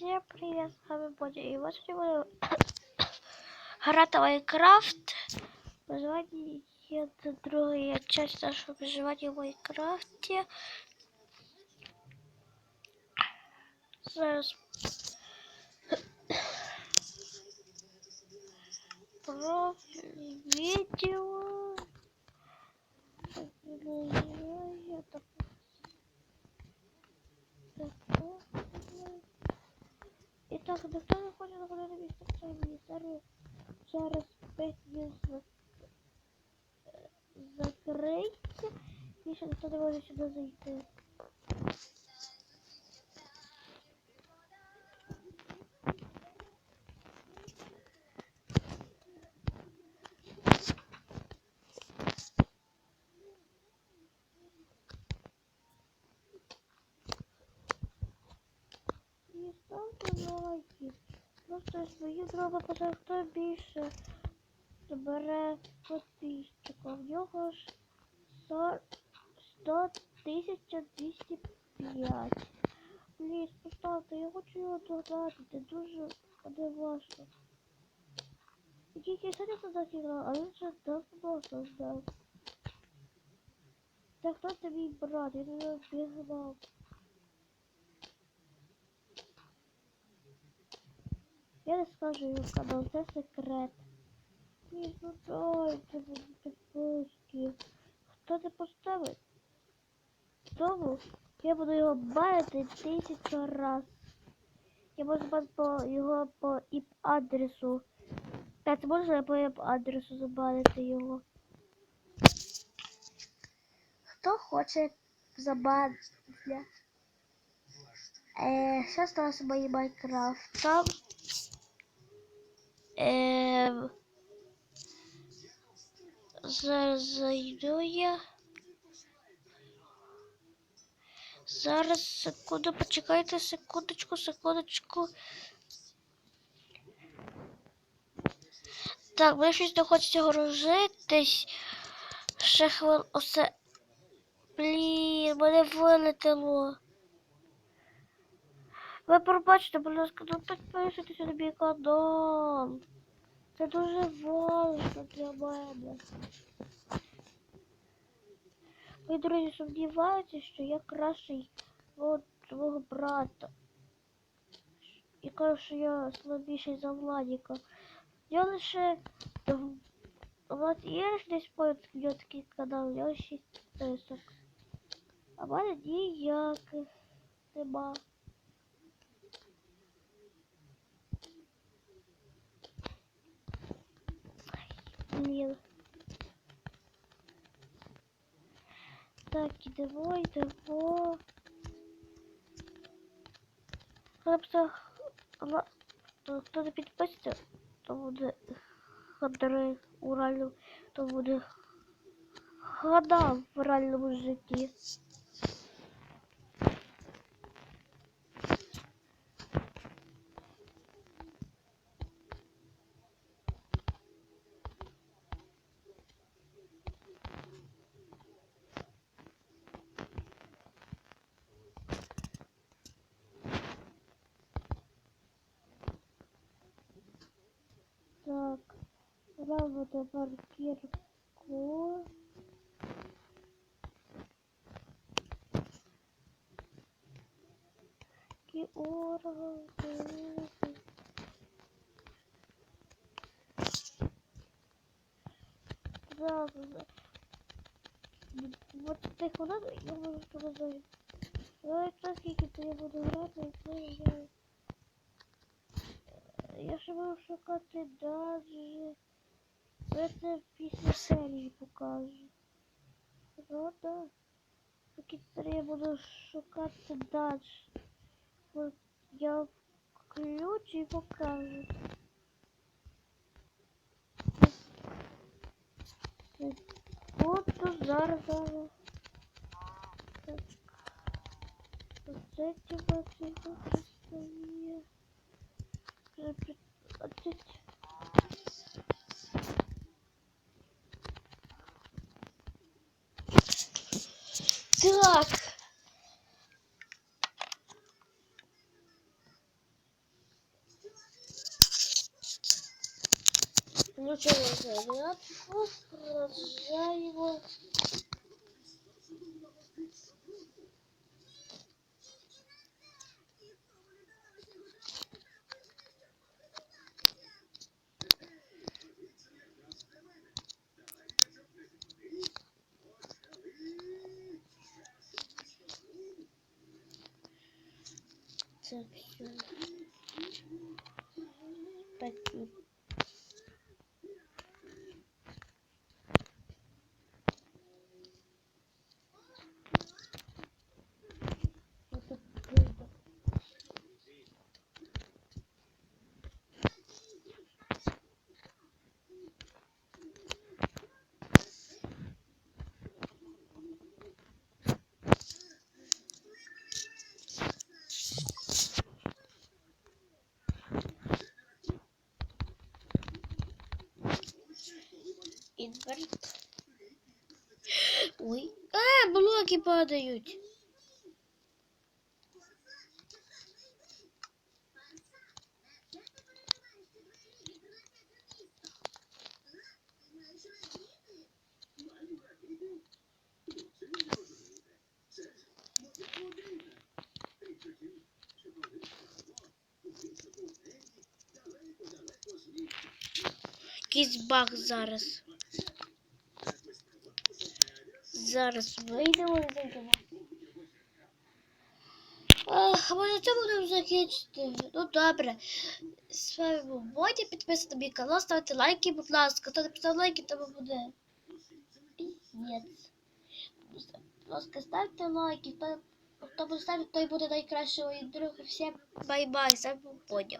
Всем привет, с вами Бодя. И вот сегодня в Майнкрафт. Выживание это другая часть нашего выживания в Майнкрафте. Зараз про видео. І хто ніхто не хоче заходити в місце самі. Через 5 днів закриється. Більше не треба сюди зайти. Просто свої зробить, потім хто більше збере підписчиків. В нього ж 100 тисяча 205. Пліс, поставте, я хочу його догнати, це дуже не важко. І тільки сьогодні туди зіграв, а він вже давно создав. Це хто це мій брат, він його обігнав. Я його канал, це секрет. Ні, ну дайте будете пуски. Хто це поставить? Тому я буду його бачити тисячу раз. Я можу по його по іп-адресу. Так, можна я по іп-адресу забанити його? Хто хоче забанити? Е, що сталося моїм Майнкрафтом? Ем... Зараз зайду я. Зараз секунду, почекайте, секундочку, секундочку. Так, мені щось не хочеться. Ще хвил... Осе... Блін, мене вилетіло. Ви пробачте, будь ласка, ну підписуйтесь на мій канал. Це дуже важливо для мене. Мої друзі сумніваються, що я кращий від свого брата. І кажу, що я слабіший за Владіка. Я лише Влад є ж десь нього такий канал, я 6 тисок. А в мене ніяких нема. Блін. Так, ідемо, йдемо. Хлопця, хто не підписується, то буде хадри у реальному, то буде хада в реальному житті. робимо тепер кірку. Кіорга. Так, вот тихо надо, я можу сказати. Ой, так, скільки то я буду грати, це я... Я ще буду шукати даже. Це після серії покажу. Ну да. Поки я буду шукати далі. От я включу і покажу. От тут зараз зараз. Так. Оце тебе тебе стає. Так. что я Включаем заряд. его. Bakayım. Ой. А, блоки падают. Якийсь баг зараз. Зараз вийдемо і зайдемо. Ах, ми на цьому будемо закінчити. Ну добре. З вами був Бодя. Підписуйтесь на мій канал, ставте лайки, будь ласка. Хто не поставив лайки, тому буде. Піздець. Будь ласка, ставте лайки. Хто, хто буде ставити, той буде найкращий мій друг. Всім бай-бай. З вами був Бодя.